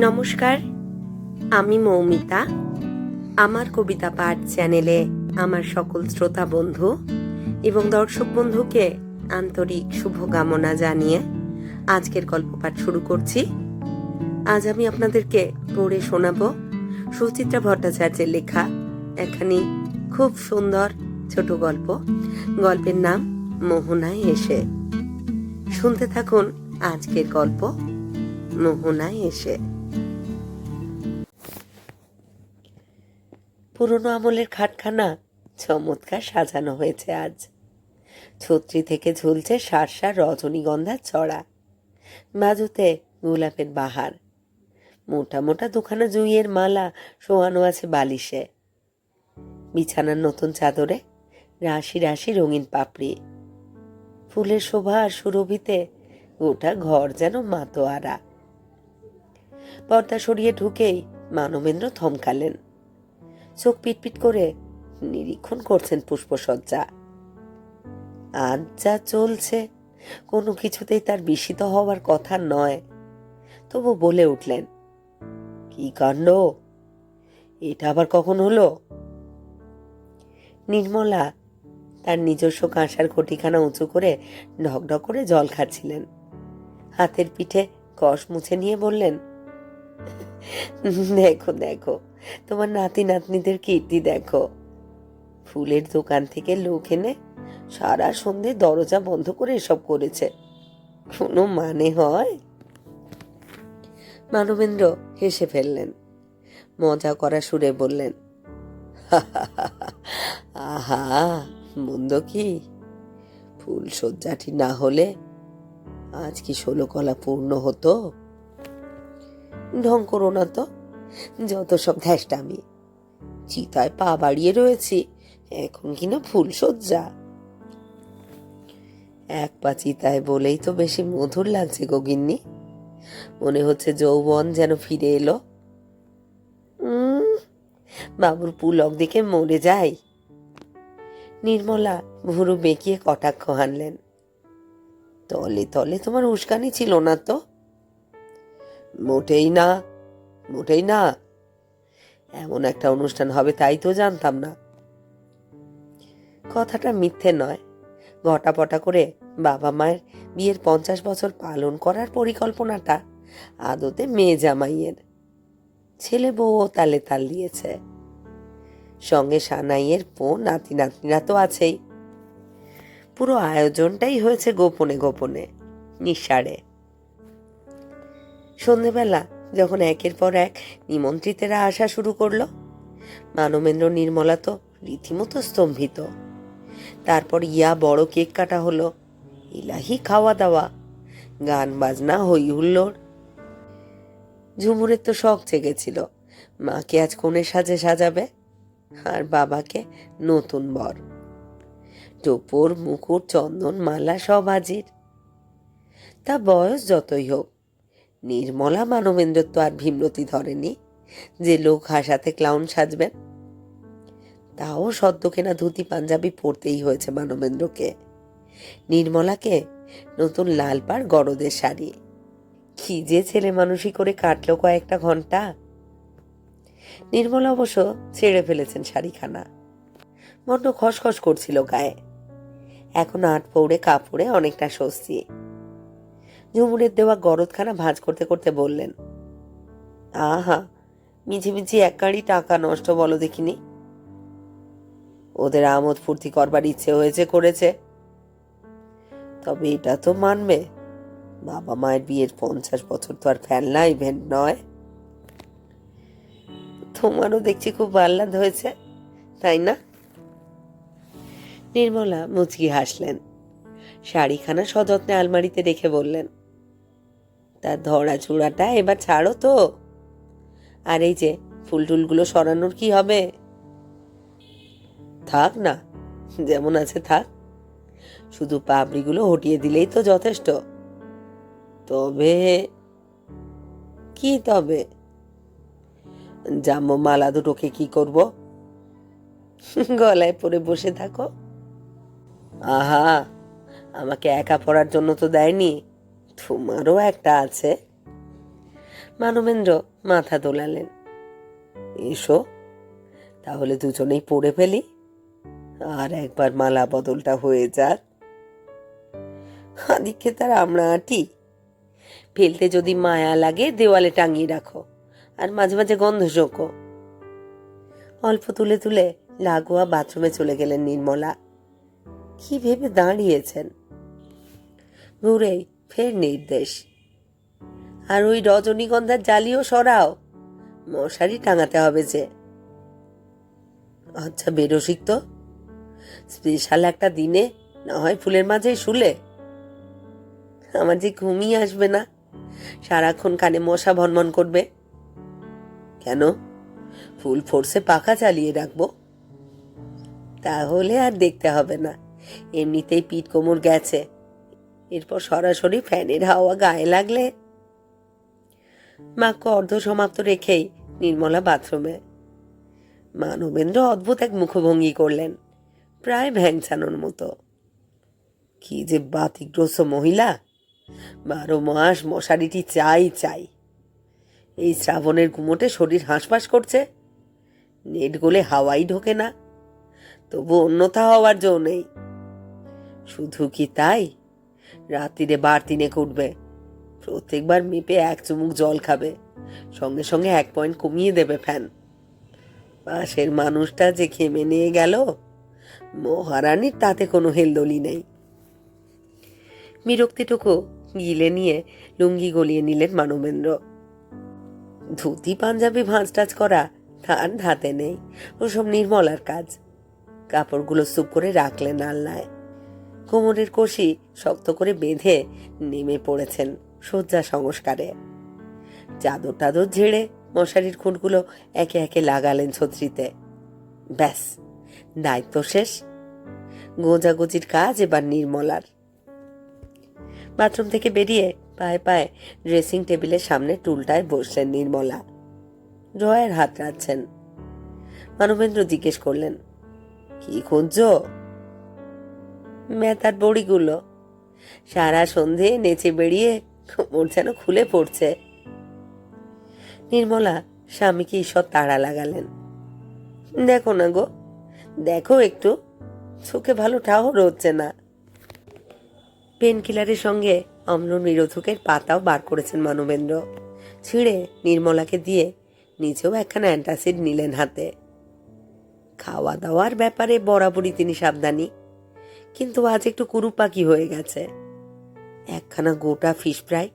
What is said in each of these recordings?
নমস্কার, আমি মৌমিতা। আমার কবিতা পাঠ চ্যানেলে আমার সকল শ্রোতা বন্ধু এবং দর্শক বন্ধুকে আন্তরিক শুভকামনা জানিয়ে আজকের গল্প পাঠ শুরু করছি। আজ আমি আপনাদেরকে পড়ে শোনাব সুচিত্রা ভট্টাচার্যের লেখা একখানি খুব সুন্দর ছোট গল্প। গল্পের নাম মোহনায় এসে। শুনতে থাকুন আজকের গল্প মোহনায় এসে। পুরনো আমলের খাটখানা চমৎকার সাজানো হয়েছে আজ। ছত্রি থেকে ঝুলছে সার সার রজনীগন্ধার ছড়া বাজুতে গোলাপের বাহার। মোটা মোটা দুখানা জুইয়ের মালা শোয়ানো আছে বালিশে। বিছানার নতুন চাদরে রাশি রাশি রঙিন পাপড়ি। ফুলের শোভা আর সুরভিতে গোটা ঘর যেন মাতোয়ারা। পর্দা সরিয়ে ঢুকেই মানবেন্দ্র থমকালেন। চোখ পিটপিট করে নিরীক্ষণ করছেন পুষ্পসজ্জা। আজ যা চলছে, কোনো কিছুতেই তার বিস্মিত হওয়ার কথা নয়। তবু বলে উঠলেন, কি কাণ্ড? এটা আবার কখন হলো? নির্মলা তার নিজস্ব কাঁসার ঘটিখানা উঁচু করে ঢকঢক করে জল খাচ্ছিলেন। হাতের পিঠে কষ মুছে নিয়ে বললেন, দেখো দেখো তোমার নাতি নাতনিদের কীর্তি দেখো। ফুলের দোকান থেকে লোক এনে সারা সন্ধে দরজা বন্ধ করে এসব করেছে। কোনো মানে হয়? মানবেন্দ্র হেসে ফেললেন। মজা করা সুরে বললেন, আহা, মন্দ কি? ফুল সজ্জাটি না হলে আজ কি ষোলো কলা পূর্ণ হতো? ঢং করো না তো। যত সব ধ্যাসটামি। চিতায় পা বাড়িয়ে রয়েছি, এখন কিনা ফুল সজ্জা এক পা চিতায় বলেই তো বেশি মধুর লাগছে গোগিন্নি মনে হচ্ছে যৌবন যেন ফিরে এলো। বাবুর পুলক দেখে মরে যাই। নির্মলা ভুরু বেঁকিয়ে কটাক্ষ হানলেন। তলে তলে তোমার উস্কানি ছিল না তো? মোটেই না। মোটেই না। এমন একটা অনুষ্ঠান হবে তাই তো জানতাম না। কথাটা মিথ্যে নয়। ঘটাপটা করে বাবা মায়ের বিয়ের পঞ্চাশ বছর পালন করার পরিকল্পনাটা আদতে মেয়ে জামাইয়ের। ছেলে বউও তালে তাল দিয়েছে। সঙ্গে সানাইয়ের পো নাতি, নাতনিরা তো আছেই। পুরো আয়োজনটাই হয়েছে গোপনে গোপনে, নিঃসারে। সন্ধেবেলা যখন একের পর এক নিমন্ত্রিতেরা আসা শুরু করল, মানবেন্দ্র নির্মলা তো রীতিমতো স্তম্ভিত। তারপর ইয়া বড় কেক কাটা হলো, ইলাহি খাওয়া দাওয়া, গান বাজনা হই হুল্লোড় ঝুমুরের তো শখ জেগেছিল, মাকে আজ কোণে সাজে সাজাবে, আর বাবাকে নতুন বর। টোপর, মুকুট, চন্দন, মালা সব হাজির তা বয়স যতই হোক নির্মলা মানবেন্দ্র তো আর ভীমরতি ধরেনি যে লোক হাসাতে ক্লাউন সাজবেন। তাও সদ্য কেনা ধুতি পাঞ্জাবি পরতেই হয়েছে মানবেন্দ্রকে। নির্মলাকে নতুন লাল পাড় গরদের শাড়ি। কি যে ছেলে মানুষই করে কাটলো কয়েকটা ঘণ্টা। নির্মলা অবশ্য ছেড়ে ফেলেছেন শাড়িখানা। বড্ড খসখস করছিল গায়ে। এখন আট পৌড়ে কাপড়ে অনেকটা স্বস্তি। ঝুমুরের দেওয়া গরদখানা ভাঁজ করতে করতে বললেন, আহা মিছিমিছি এক কাঁড়ি টাকা নষ্ট বলো দেখিনি। ওদের আমোদ ফুর্তি করবার ইচ্ছে হয়েছে করেছে। তবে এটা তো মানবে, বাবা মায়ের বিয়ের পঞ্চাশ বছর তো আর ফেলনা ইভেন্ট নয়। তোমারও দেখছি খুব আহ্লাদ হয়েছে, তাই না? নির্মলা মুচকি হাসলেন, শাড়িখানা সযত্নে আলমারিতে রেখে বললেন তার ধরা চূড়াটা এবার ছাড়ো তো। আর এই যে, ফুল টুলগুলো সরানোর কি হবে? থাক না, যেমন আছে থাক। শুধু পাপড়িগুলো হটিয়ে দিলেই তো যথেষ্ট। তবে, কি তবে? জাম্বো মালা দুটোকে কি করব? গলায় পরে বসে থাকো। আহা, আমাকে একা পড়ার জন্য তো দেয়নি। তোমারও একটা আছে। মানবেন্দ্র মাথা দোলালেন। এসো, তাহলে দুজনেই পড়ে ফেলি। আর একবার মালা বদলটা হয়ে যাক। আদিক্ষে তার আমরা আটি। ফেলতে যদি মায়া লাগে, দেওয়ালে টাঙিয়ে রাখো। আর মাঝে মাঝে গন্ধ শোকো। অল্প তুলে তুলে লাগোয়া বাথরুমে চলে গেলেন নির্মলা। কি ভেবে দাঁড়িয়েছেন? ঘুরেই ফের নির্দেশ। আর ওই রজনীগন্ধার জালিও সরাও। মশারি টাঙাতে হবে যে। আচ্ছা বেরসিক তো। স্পেশাল একটা দিনে, না হয় ফুলের মাঝে শুলে। আমার যে ঘুমিয়ে আসবে না। সারাক্ষণ কানে মশা ভনমন করবে। কেন? ফুল ফোর্সে পাখা চালিয়ে রাখব। তাহলে আর দেখতে হবে না। এমনিতেই পিঠ কোমর গেছে। এরপর সরাসরি ফ্যানের হাওয়া গায়ে লাগলে মাকে অর্ধ সমাপ্ত রেখেই নির্মলা বাথরুমে। মানবেন্দ্র অদ্ভুত এক মুখভঙ্গি করলেন, প্রায় ভ্যাংচানোর মতো। কি যে বাতিগ্রস্ত মহিলা, বারো মাস মশারিটি চাই চাই। এই শ্রাবণের ঘুমোটে শরীর হাঁসফাঁস করছে, নেট গলে হাওয়াই ঢোকে না, তবু অন্যথা হওয়ার জো নেই। শুধু কি তাই? রাত্রিরে বার তিনে উঠবে। প্রত্যেকবার মেপে এক চুমুক জল খাবে। সঙ্গে সঙ্গে এক পয়েন্ট কমিয়ে দেবে ফ্যান। পাশের মানুষটা যে খেমে নিয়ে গেল, মহারানীর তাতে কোনো হেলদোলি নেই। বিরক্তিটুকু গিলে নিয়ে লুঙ্গি গলিয়ে নিলেন মানবেন্দ্র। ধুতি, পাঞ্জাবি ভাঁজ টাজ করা তার ধাতে নেই। ওসব নির্মলার কাজ। কাপড়গুলো সুপ করে রাখলেন আলনায়। কোমরের কষি শক্ত করে বেঁধে নেমে পড়েছেন শয্যা সংস্কারে। চাদর টাদর ঝেড়ে মশারির খুঁটগুলো একে একে লাগালেন ছত্রিতে। ব্যাস, দায়িত্ব শেষ। গোজাগুজির কাজ এবার নির্মলার। বাথরুম থেকে বেরিয়ে পায়ে পায়ে ড্রেসিং টেবিলের সামনে টুলটায় বসলেন নির্মলা। ড্রয়ের হাত রাখছেন মানবেন্দ্র জিজ্ঞেস করলেন, কি খুঁজছ? মেতার বড়িগুলো। সারা সন্ধে নেচে বেরিয়ে কোমর যেন খুলে পড়ছে। নির্মলা স্বামীকে ঈশ্বর তাড়া লাগালেন। দেখো না গো, দেখো একটু, চোখে ভালো ঠাহর হচ্ছে না। পেন কিলারের সঙ্গে অম্ল নিরোধকের পাতাও বার করেছেন মানবেন্দ্র। ছিঁড়ে নির্মলাকে দিয়ে নিজেও একখানা অ্যান্টাসিড নিলেন হাতে। খাওয়া দাওয়ার ব্যাপারে বরাবরই তিনি সাবধানী। কিন্তু আজ একটু কুরুপাকি হয়ে গেছে। একখানা গোটা ফিশ ফ্রাই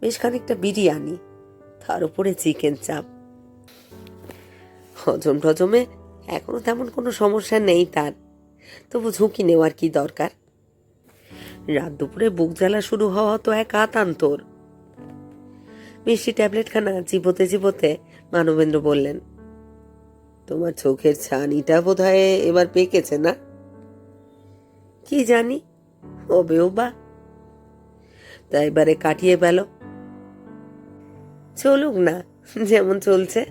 বেশ খানিকটা বিরিয়ানি, তার উপরে চিকেন চাপ হজম টজমে এখনও তেমন কোনো সমস্যা নেই তার, তবু ঝুঁকি নেওয়ার কি দরকার? রাত দুপুরে বুক জ্বালা শুরু হওয়া তো এক আতান্তর। মিষ্টি ট্যাবলেটখানা চিবোতে চিবোতে মানবেন্দ্র বললেন, তোমার চোখের ছানিটা বোধ এবার পেকেছে না? কি জানি? হবেও বা। তা এবারে কাটিয়ে পেল চলুক না, যেমন চলছে।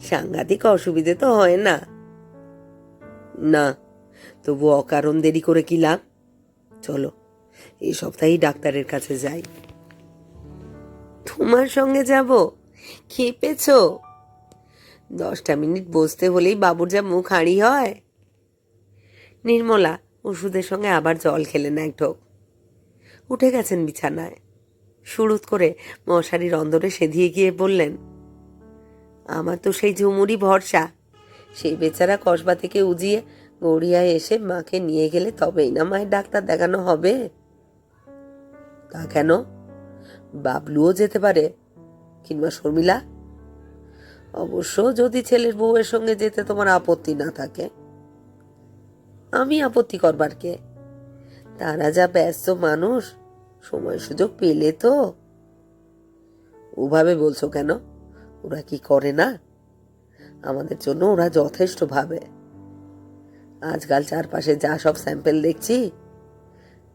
সাংঘাতিক অসুবিধে তো হয় না। না, তবু অকারণ দেরি করে কি লাভ? চলো, এই সপ্তাহেই ডাক্তারের কাছে যাই। তোমার সঙ্গে যাব? খেপেছ? দশটা মিনিট বসতে হলেই বাবুর যা মুখ হাঁড়ি হয়। নির্মলা ওষুধের সঙ্গে আবার জল খেলেন এক ঢোক। উঠে গেছেন বিছানায়। সুরুত করে মশারির অন্দরে সেধিয়ে গিয়ে বললেন, আমার তো সেই ঝুমুরি ভরসা। সেই বেচারা কসবা থেকে উজিয়ে গড়িয়ায় এসে মাকে নিয়ে গেলে তবেই না মায়ের ডাক্তার দেখানো হবে? তা কেন? বাবলুও যেতে পারে কিংবা শর্মিলা? অবশ্য যদি ছেলের বউয়ের সঙ্গে যেতে তোমার আপত্তি না থাকে আমি আপত্তি করবার কে? তারা যা ব্যস্ত মানুষ, সময় সুযোগ পেলে তো। ওভাবে বলছো কেন? ওরা কি করে না? আমাদের জন্য ওরা যথেষ্ট ভাবে। আজকাল চারপাশে যা সব স্যাম্পেল দেখছি,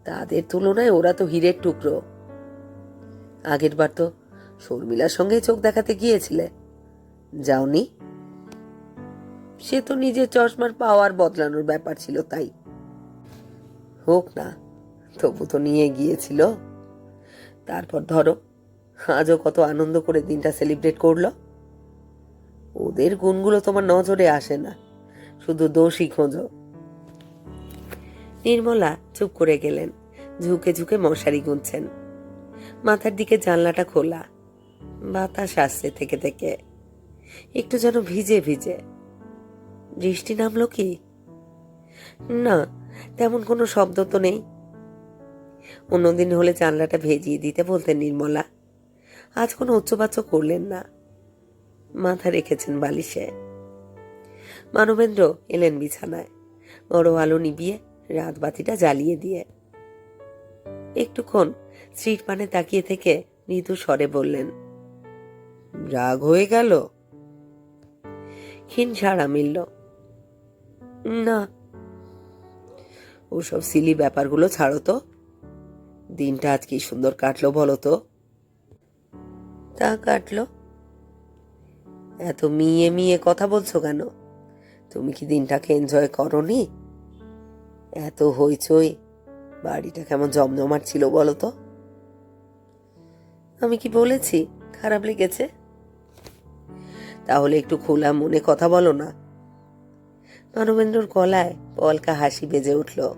তাদের তুলনায় ওরা তো হীরের টুকরো। আগের বার তো শর্মিলার সঙ্গে চোখ দেখাতে গিয়েছিলে। যাওনি? সে তো নিজের চশমার পাওয়ার বদলানোর ব্যাপার ছিল তাই। হোক না, তবু তো নিয়ে গিয়েছিল। তারপর ধরো, আজও কত আনন্দ করে দিনটা সেলিব্রেট করল। ওদের গুণগুলো তোমার নজরে আসে না, শুধু দোষই খোঁজো। নির্মলা চুপ করে গেলেন, ঝুঁকে ঝুঁকে মশারি গুনছেন। মাথার দিকে জানলাটা খোলা, বাতাস আসছে থেকে থেকে। একটু যেন ভিজে ভিজে। বৃষ্টি নামলো কি? না, তেমন কোনো শব্দ তো নেই। অন্যদিন হলে জানলাটা ভেজিয়ে দিতে বলতেন নির্মলা। আজ কোনো উচ্চবাচ্য করলেন না। মাথা রেখেছেন বালিশে। মানবেন্দ্র এলেন বিছানায়, বড় আলো নিবিয়ে রাত বাতিটা জ্বালিয়ে দিয়ে। একটুক্ষণ স্ত্রীর পানে তাকিয়ে থেকে মৃদু স্বরে বললেন, রাগ হয়ে গেল? ক্ষীণ সাড়া মিলল। না। ওসব সিলি ব্যাপারগুলো ছাড়ো তো। দিনটা আজ কি সুন্দর কাটলো বলো তো? তা কাটলো। এত মিয়ে মিয়ে কথা বলছো কেন? তুমি কি দিনটাকে এনজয় করনি? এত হইচই। বাড়িটা কেমন জমজমাট ছিল বলো তো? আমি কি বলেছি? খারাপ লেগেছে? তাহলে একটু খোলা মনে কথা বলো না। মানবেন্দ্রর গলায় পলকা হাসি বেজে উঠল।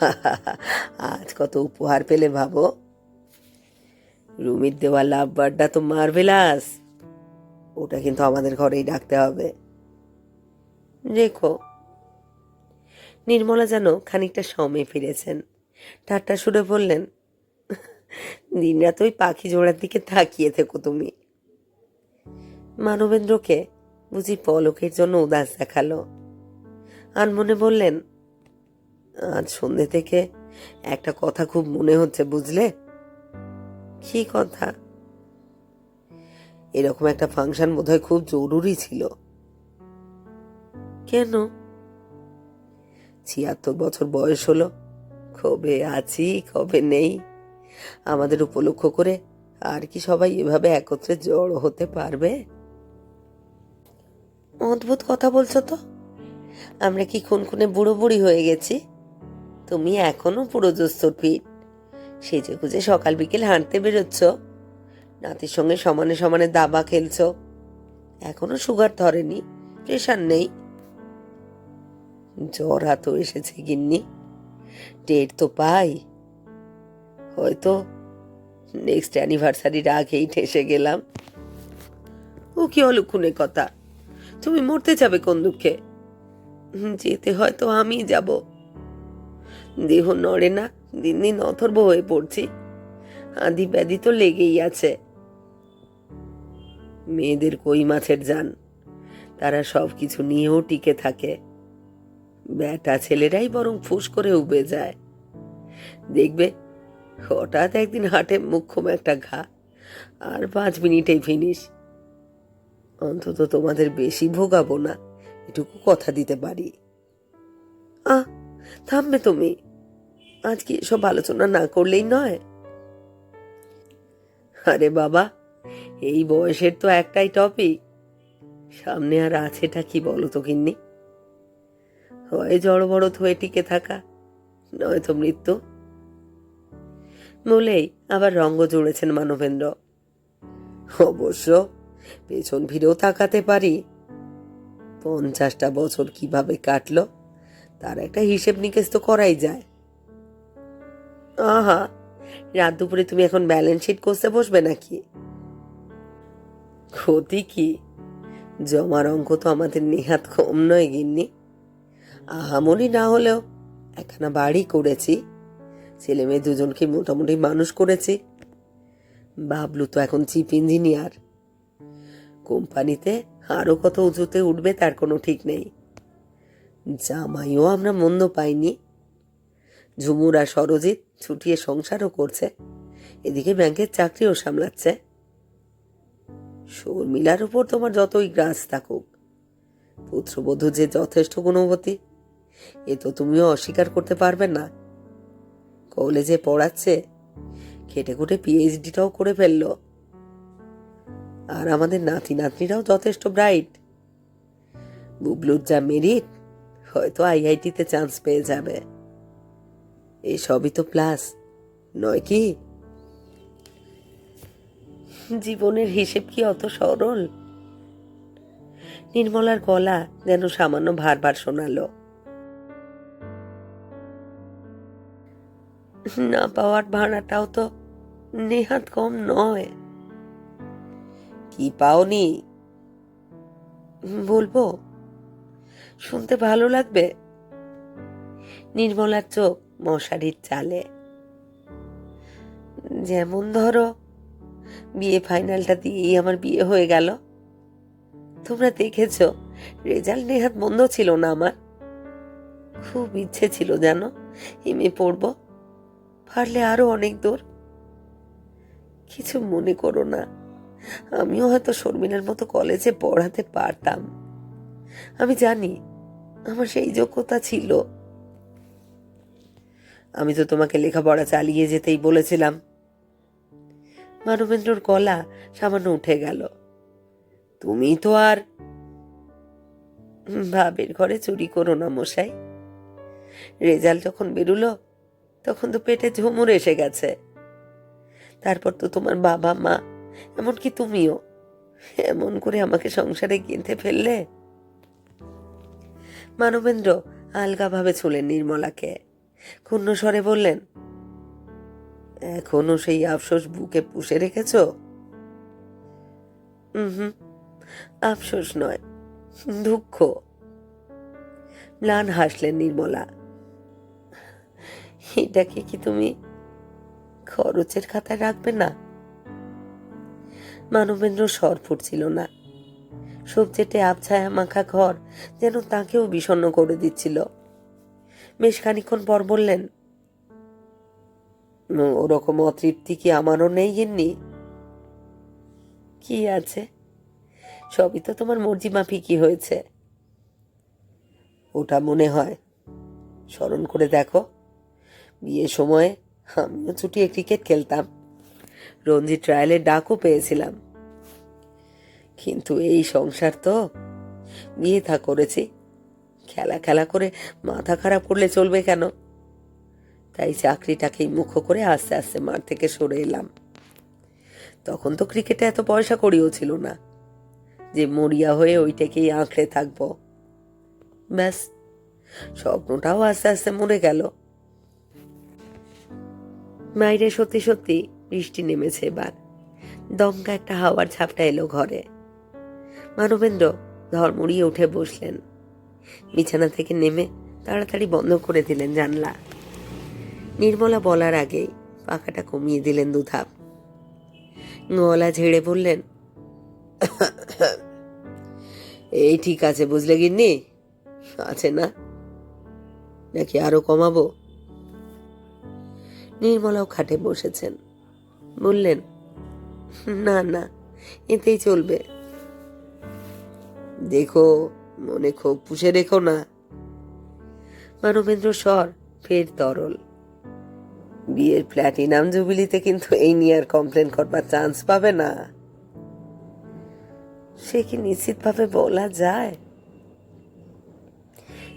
আজ কত উপহার পেলে ভাবো? রুমির দেওয়া লাভ বার্ডটা তো মার্ভেলাস ওটা কিন্তু আমাদের ঘরেই ডাকতে হবে। রেখো। নির্মলা যেন খানিকটা সমে ফিরেছেন। ঠাট্টা সুরে বললেন, দিনরাত ওই পাখি জোড়ার দিকে তাকিয়ে থেকো তুমি। মানবেন্দ্রকে বুঝি পলকের জন্য উদাস দেখাল। আনমনে বললেন, আজ সন্ধ্যে থেকে একটা কথা খুব মনে হচ্ছে, বুঝলে? কি কথা? এরকম একটা ফাংশন বোধহয় খুব জরুরি ছিল। কেন? ছিয়াত্তর বছর বয়স হলো। কবে আছি, কবে নেই, আমাদের উপলক্ষ করে আর কি সবাই এভাবে একত্রে জড়ো হতে পারবে? অদ্ভুত কথা বলছো তো? আমরা কি খুনখুনে বুড়ো বুড়ি হয়ে গেছি? তুমি এখনও পুরো জোস্তর ফিট সেজে গুজে সকাল বিকেল হাঁটতে বেরোচ্ছ। নাতির সঙ্গে সমানে সমানে দাবা খেলছ। এখনও সুগার ধরেনি, প্রেশার নেই। জ্বর হাতও এসেছে গিন্নি। ডেট তো পাই। হয়তো নেক্সট অ্যানিভার্সারির আগেই ঠেসে গেলাম। ও কি অলক্ষণে কথা? তুমি মরতে যাবে কোন দুঃখে? যেতে হয়তো আমি যাব। দেহ নড়ে না, দিন দিন অথর্ব হয়ে পড়ছি। আদি ব্যাধি তো লেগেই আছে। মেয়েদের কই মাছের যান? তারা সব কিছু নিয়েও টিকে থাকে। ব্যাটা ছেলেরাই বরং ফুস করে উবে যায়। দেখবে, হঠাৎ একদিন হাটে মুখ্যম একটা ঘা, আর পাঁচ মিনিটেই ফিনিশ অন্তত তোমাদের বেশি ভোগাবো না। এটুকু কথা দিতে পারি। আ থামবে তুমি। আজকে এসব আলোচনা না করলেই নয়? আরে বাবা, এই বয়সের তো একটাই টপিক সামনে আর আছেটা কি বলো তো কিন্নি হয় জড় বড় হয়ে টিকে থাকা, নয়তো মৃত্যু। বলেই আবার রঙ্গ জুড়েছেন মানবেন্দ্র। অবশ্য পেছন ফিরেও তাকাতে পারি। পঞ্চাশটা বছর কীভাবে কাটলো, তার একটা হিসেব নিকেশ তো করাই যায়। আহা, রাত দুপুরে তুমি এখন ব্যালেন্স শিট করতে বসবে নাকি? ক্ষতি কি? জমার অঙ্ক তো আমাদের নেহাত কম নয় গিন্নি। আহামরি না হলেও একখানা বাড়ি করেছি। ছেলে মেয়ে দুজনকে মোটামুটি মানুষ করেছি। বাবলু তো এখন চিফ ইঞ্জিনিয়ার কোম্পানিতে আরও কত উঁচুতে উঠবে তার কোনো ঠিক নেই। জামাইও আমরা মন্দ পাইনি। ঝুমুর আর সরজিৎ ছুটিয়ে সংসারও করছে। এদিকে ব্যাংকের চাকরিও সামলাচ্ছে। শর্মিলার উপর তোমার যতই গ্রাস থাকুক, পুত্রবধূ যে যথেষ্ট গুণবতী, এ তো তুমিও অস্বীকার করতে পারবে না। কলেজে পড়াচ্ছে খেটে খুটে পিএইচডিটাও করে ফেলল। আর আমাদের নাতি নাতনিরাও যথেষ্ট ব্রাইট বুবলুর যা মেরিট হয়তো আইআইটিতে চান্স পেয়ে যাবে। এই সবই তো প্লাস নয় কি? জীবনের হিসেব কি অত সরল? নির্মলার গলা যেন সামান্য ভার ভার শোনালো। না পাওয়ার ভাড়াটাও তো নেহাত কম নয়। কি পাওনি? বলব, শুনতে ভালো লাগবে। নির্মলার চোখ মশারির চালে। যেমন ধরো, বিয়ে ফাইনালটা দিয়েই আমার বিয়ে হয়ে গেল। তোমরা দেখেছ, রেজাল্ট নেহাত বন্ধ ছিল না আমার। খুব ইচ্ছে ছিল জানো এমএ পড়ব, পারলে আরও অনেক দূর। কিছু মনে করো না। আমিও হয়তো শর্মিলার মতো কলেজে পড়াতে পারতাম। আমি জানি, আমার সেই যোগ্যতা ছিল। আমি তো তোমাকে লেখাপড়া চালিয়ে যেতেই বলেছিলাম। মানবেন্দ্রর গলা সামান্য উঠে গেল। তুমি তো আর ভাবের ঘরে চুরি করো না, মশাই। রেজাল্ট যখন বেরুলো, তখন তো পেটে ঝুমুর এসে গেছে। তারপর তো তোমার বাবা মা এমনকি তুমিও। এমন করে আমাকে সংসারে কিনতে ফেললে? মানবেন্দ্র আলগাভাবে ছুলেন নির্মলাকে। ক্ষুণ্ণ স্বরে বললেন, এখনও সেই আফসোস বুকে পুষে রেখেছ? হুম, আফসোস নয়, দুঃখ। ম্লান হাসলেন নির্মলা এটাকে কি তুমি খরচের খাতায় রাখবে না? মানবেন্দ্র স্বর ফুটছিল না। সবচেটে আবছায়া মাখা ঘর যেন তাকেও বিষণ্ণ করে দিচ্ছিল। বেশ খানিক্ষণ পর বললেন, ওরকম অতৃপ্তি কি আমারও নেই, গিন্নি? কি আছে? সবই তো তোমার মর্জি মাফিকই হয়েছে। ওটা মনে হয়, স্মরণ করে দেখো, বিয়ের সময় আমিও ছুটিয়ে ক্রিকেট খেলতাম। রঞ্জি ট্রায়ালের ডাকও পেয়েছিলাম। কিন্তু এই সংসার তো বিয়ে থা করেছি। খেলা খেলা করে মাথা খারাপ করলে চলবে কেন? তাই চাকরিটাকেই মুখ্য করে আস্তে আস্তে মাঠ থেকে সরে এলাম। তখন তো ক্রিকেটে এত পয়সা করিও ছিল না। যে মরিয়া হয়ে ওইটাকেই আঁকড়ে থাকব। ব্যাস, স্বপ্নটাও আস্তে আস্তে মরে গেল। মাইরে সত্যি সত্যি বৃষ্টি নেমেছে এবার। দমকা একটা হাওয়ার ঝাপটা এলো ঘরে। মানবেন্দ্র ধর্মড়িয়ে উঠে বসলেন। বিছানা থেকে নেমে তাড়াতাড়ি বন্ধ করে দিলেন জানলা। নির্মলা বলার আগেই পাখাটা কমিয়ে দিলেন দুধাপ। গলা ঝেড়ে বললেন, এই ঠিক আছে, বুঝলে গিন্নি? আছে না? নাকি আরও কমাবো? নির্মলাও খাটে বসেছেন। বললেন, না না, এতেই চলবে। দেখো, মনে ক্ষোভ পুষে রেখো না। মানবেন্দ্র স্বর ফের তরল। বিয়ের প্ল্যাটিনাম জুবিলিতে কিন্তু এই নিয়ে আর কমপ্লেন করবার চান্স পাবে না। সে কি নিশ্চিতভাবে বলা যায়?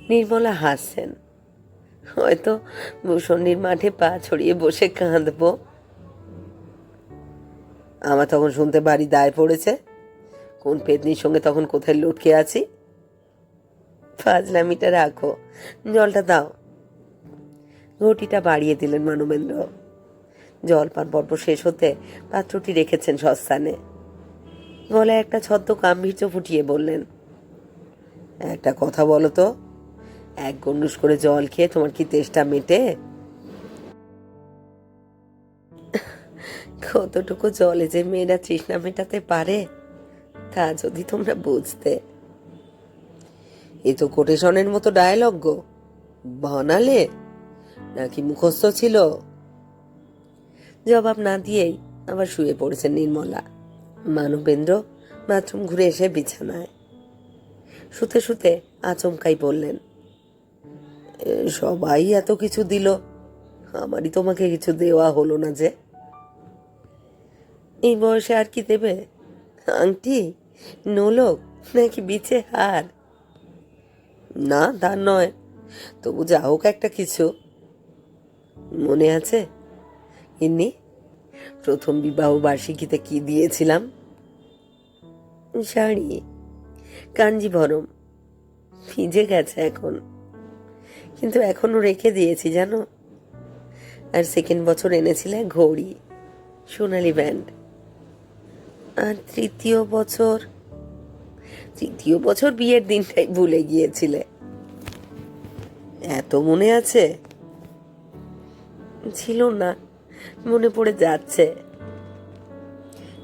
নির্মলা হাসছেন। হয়তো ভূষণ্ডির মাঠে পা ছড়িয়ে বসে কাঁদবো। আমার তখন শুনতে বাড়ি দায় পড়েছে। কোন পেতনির সঙ্গে তখন কোথায় লটকে আছি? ফাজলামিটা রাখো। জলটা দাও। ঘটিটা বাড়িয়ে দিলেন মানবেন্দ্র। জলপান পর্ব শেষ হতে পাত্রটি রেখেছেন সস্থানে। গলায় একটা ছদ্ম গাম্ভীর্য ফুটিয়ে বললেন, একটা কথা বলো তো, এক গন্ডুস করে জল খেয়ে তোমার কি তেষ্টা মেটে? কতটুকু জলে যে মেয়েরা তৃষ্ণা মেটাতে পারে তা যদি তোমরা বুঝতে। এ তো কোটেশনের মতো ডায়লগ গো। বানালে নাকি মুখস্থ ছিল? জবাব না দিয়েই আবার শুয়ে পড়েছেন নির্মলা। মানবেন্দ্র বাথরুম ঘুরে এসে বিছানায়। শুতে শুতে আচমকাই বললেন "এ, সবাই এত কিছু দিল। আমারই তোমাকে কিছু দেওয়া হলো না যে। এই বয়সে আর কি দেবে? আংটি নোলক নাকি বিচে হার? না, তা নয়। তবু যা হোক একটা কিছু। মনে আছে? ইন্নি প্রথম বিবাহ বার্ষিকীতে কি দিয়েছিলাম? শাড়ি কাঞ্জিভরম ভিজে গেছে এখন। কিন্তু এখনও রেখে দিয়েছি, জানো? আর সেকেন্ড বছর এনেছিলে ঘড়ি, সোনালি ব্যান্ড। তৃতীয় বছর তৃতীয় বছর বিয়ের দিনটাই ভুলে গিয়েছিলে। এত মনে আছে? ছিল না মনে পড়ে যাচ্ছে।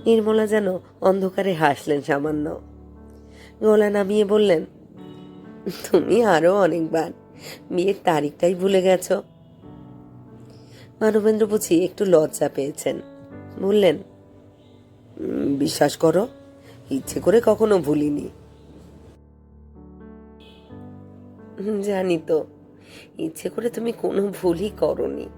নির্মলা যেন অন্ধকারে হাসলেন সামান্য। গলা নামিয়ে বললেন তুমি আরও অনেকবার বিয়ের তারিখটাই ভুলে গেছ। মানবেন্দ্র বুঝি একটু লজ্জা পেয়েছেন। বললেন "উম, বিশ্বাস করো, ইচ্ছে করে কখনো ভুলিনি। জানি তো, ইচ্ছে করে তুমি কোনো ভুলই করনি।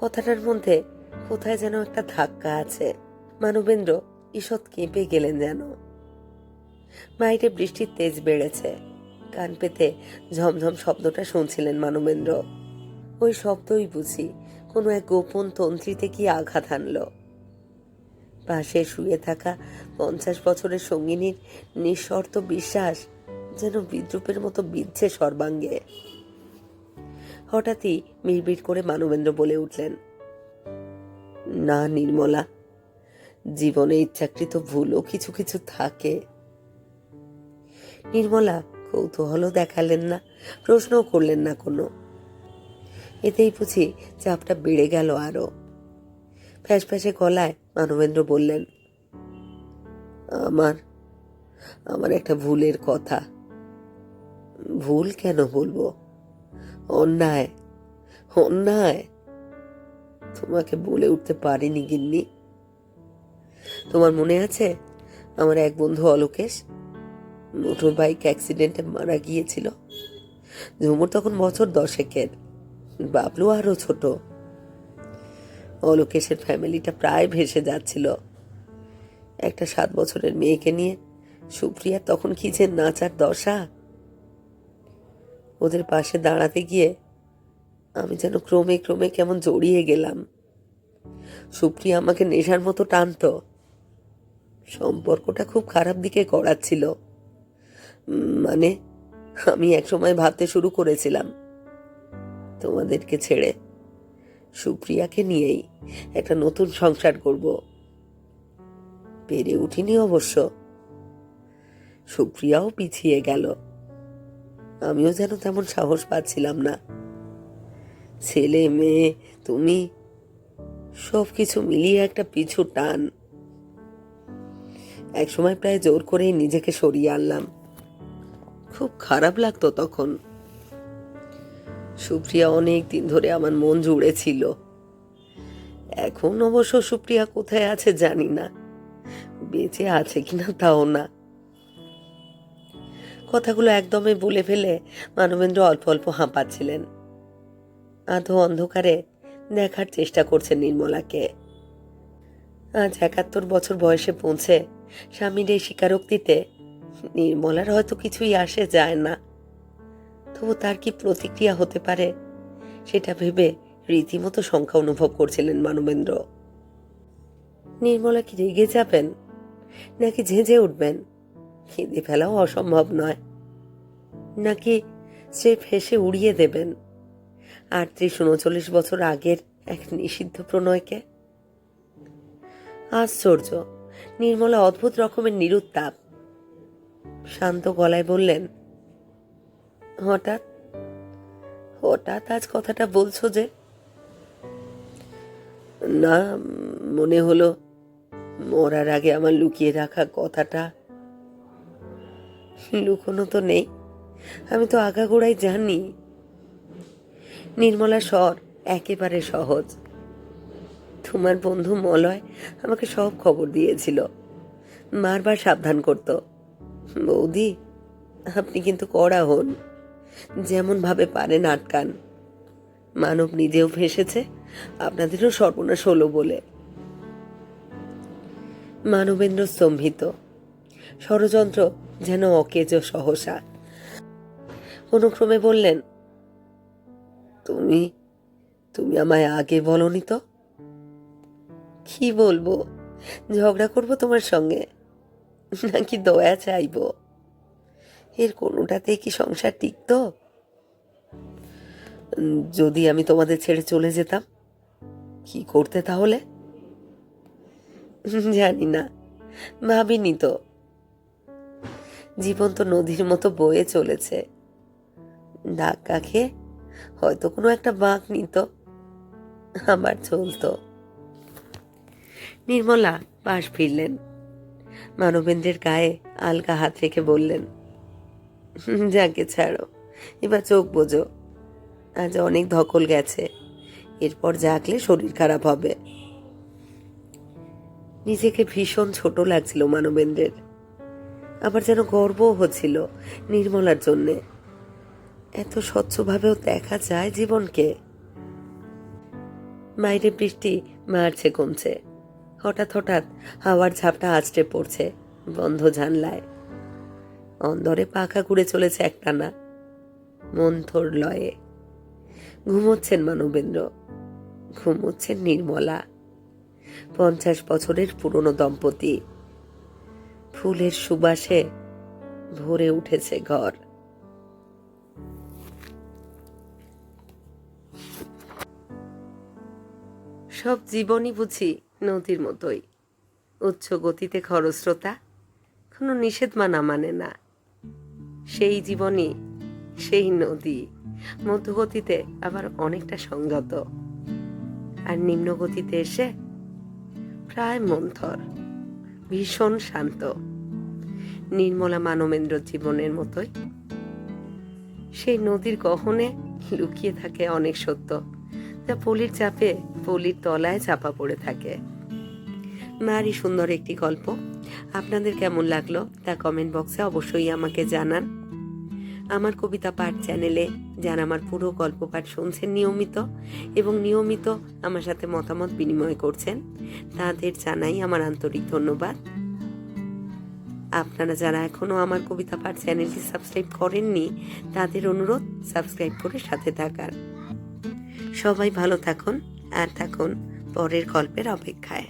কথাটার মধ্যে কোথায় যেন একটা ধাক্কা আছে। মানবেন্দ্র ঈষৎ কেঁপে গেলেন যেন। বাইরে বৃষ্টির তেজ বেড়েছে। কান পেতে ঝমঝম শব্দটা শুনছিলেন মানবেন্দ্র। ওই শব্দই বুঝি কোনো এক গোপন তন্ত্রীতে কি আঘাত হানল পাশে শুয়ে থাকা পঞ্চাশ বছরের সঙ্গিনীর নিঃশর্ত বিশ্বাস যেন বিদ্রুপের মতো বিচ্ছে সর্বাঙ্গে। হঠাৎই মিড়বিড় করে মানবেন্দ্র বলে উঠলেন, না, নির্মলা, জীবনে ইচ্ছাকৃত ভুলও কিছু কিছু থাকে। নির্মলা কৌতূহলও দেখালেন না, প্রশ্নও করলেন না কোনো। এতেই বুঝি চাপটা বেড়ে গেল আরও ফ্যাস ফ্যাসে গলায় মানবেন্দ্র বললেন, আমার আমার একটা ভুলের কথা। ভুল কেন বলব? অন্যায় অন্যায়। তোমাকে বলে উঠতে পারিনি, গিন্নি। তোমার মনে আছে, আমার এক বন্ধু অলোকেশ মোটর বাইক অ্যাক্সিডেন্টে মারা গিয়েছিল? ঝুমুর তখন বছর দশেকের। বাবলু আরও ছোট। অলোকেশের ফ্যামিলিটা প্রায় ভেসে যাচ্ছিল। একটা সাত বছরের মেয়েকে নিয়ে সুপ্রিয়া তখন কি যে নাচার দশা? ওদের পাশে দাঁড়াতে গিয়ে আমি যেন ক্রমে ক্রমে কেমন জড়িয়ে গেলাম। সুপ্রিয়া আমাকে নেশার মতো টানতো। সম্পর্কটা খুব খারাপ দিকে উম, মানে আমি একসময় ভাবতে শুরু করেছিলাম তোমাদেরকে ছেড়ে। সুপ্রিয়াকে নিয়েই একটা নতুন সংসার করব। পেরে উঠিনি অবশ্য। সুপ্রিয়াও পিছিয়ে গেল। আমিও যেন তেমন সাহস পাচ্ছিলাম না। ছেলে, মেয়ে, তুমি সব কিছু মিলিয়ে একটা পিছু টান। একসময় প্রায় জোর করেই নিজেকে সরিয়ে আনলাম। খুব খারাপ লাগতো তখন। সুপ্রিয়া অনেক দিন ধরে আমার মন জুড়ে ছিল। এখন অবশ্য সুপ্রিয়া কোথায় আছে জানি না। বেঁচে আছে কিনা তাও না। কথাগুলো একদমই বলে ফেলে মানবেন্দ্র অল্প অল্প হাঁপাচ্ছিলেন। আধো অন্ধকারে দেখার চেষ্টা করছেন নির্মলাকে। আজ একাত্তর বছর বয়সে পৌঁছে স্বামীর এই স্বীকারোক্তিতে নির্মলার হয়তো কিছুই আসে যায় না। তবু তার কি প্রতিক্রিয়া হতে পারে? সেটা ভেবে রীতিমতো শঙ্কা অনুভব করছিলেন মানবেন্দ্র। নির্মলা কি রেগে যাবেন নাকি ঝেঁঝে উঠবেন? কেঁদে ফেলাও অসম্ভব নয়। নাকি সে ফেসে উড়িয়ে দেবেন? আটত্রিশ উনচল্লিশ বছর আগের এক নিষিদ্ধ প্রণয়কে? আশ্চর্য, নির্মলা অদ্ভুত রকমের নিরুত্তাপ। শান্ত গলায় বললেন হঠাৎ হঠাৎ আজ কথাটা বলছো যে, না, মনে হলো মরার আগে আমার লুকিয়ে রাখা কথাটা লুকোনো তো নেই। আমি তো আগাগোড়াই জানি। নির্মলা স্বর একেবারে সহজ। তোমার বন্ধু মলয় আমাকে সব খবর দিয়েছিল। বারবার সাবধান করত। বৌদি, আপনি কিন্তু কড়া হন। যেমন ভাবে পারেন আটকান। মানব নিজেও ফেসেছে, আপনাদেরও সর্বনাশ হলো বলে। মানবেন্দ্র স্তম্ভিত। ষড়যন্ত্র যেন অকেজ সহসা। অনুক্রমে বললেন, তুমি তুমি আমায় আগে বলনি তো? কি বলব? ঝগড়া করব তোমার সঙ্গে? নাকি দয়া চাইব? এর কোনোটাতে কি সংসার টিকতো? যদি আমি তোমাদের ছেড়ে চলে যেতাম কি করতে তাহলে? জানি না ভাবিনি তো। জীবন তো নদীর মতো বয়ে চলেছে। ধাক্কা খেয়ে হয়তো কোনো একটা বাঁক নিত আবার চলতো। নির্মলা পাশ ফিরলেন। মানবেন্দ্রের গায়ে আলগা হাত রেখে বললেন "হুম, যাকে ছাড়ো। এবার চোখ বোঝো। আজ অনেক ধকল গেছে। এরপর জাগলে শরীর খারাপ হবে। নিজেকে ভীষণ ছোট লাগছিল মানবেন্দ্রের। আবার যেন গর্বও হচ্ছিল নির্মলার জন্যে। এত স্বচ্ছভাবেও দেখা যায় জীবনকে। বাইরে বৃষ্টি মারছে কমছে। হঠাৎ হঠাৎ হাওয়ার ঝাপটা আছড়ে পড়ছে বন্ধ জানলায়। অন্দরে পাখা ঘুরে চলেছে একটানা। মন্থর লয়ে। ঘুমোচ্ছেন মানবেন্দ্র। ঘুমোচ্ছেন নির্মলা। পঞ্চাশ বছরের পুরনো দম্পতি। ফুলের সুবাসে ভরে উঠেছে ঘর। সব জীবনই বুঝি নদীর মতোই। উচ্চ গতিতে খরস্রোতা। কোনো নিষেধ মানা মানে না। সেই জীবনই সেই নদী। মধ্যগতিতে আবার অনেকটা সংযত আর নিম্ন গতিতে এসে প্রায় মন্থর। ভীষণ শান্ত। নির্মলা মানবেন্দ্র জীবনের মতোই। সেই নদীর গহনে লুকিয়ে থাকে অনেক সত্য, যা পলির চাপে পলির তলায় চাপা পড়ে থাকে। নারী সুন্দর একটি গল্প। আপনাদের কেমন লাগল তা কমেন্ট বক্সে অবশ্যই আমাকে জানান। আমার কবিতা পাঠ চ্যানেলে যারা আমার পুরো গল্প পাঠ শুনছেন নিয়মিত এবং নিয়মিত আমার সাথে মতামত বিনিময় করছেন, তাদের জানাই আমার আন্তরিক ধন্যবাদ। আপনারা যারা এখনও আমার কবিতা পাঠ চ্যানেলটি সাবস্ক্রাইব করেননি, তাদের অনুরোধ সাবস্ক্রাইব করে সাথে থাকার। সবাই ভালো থাকুন, আর থাকুন পরের গল্পের অপেক্ষায়।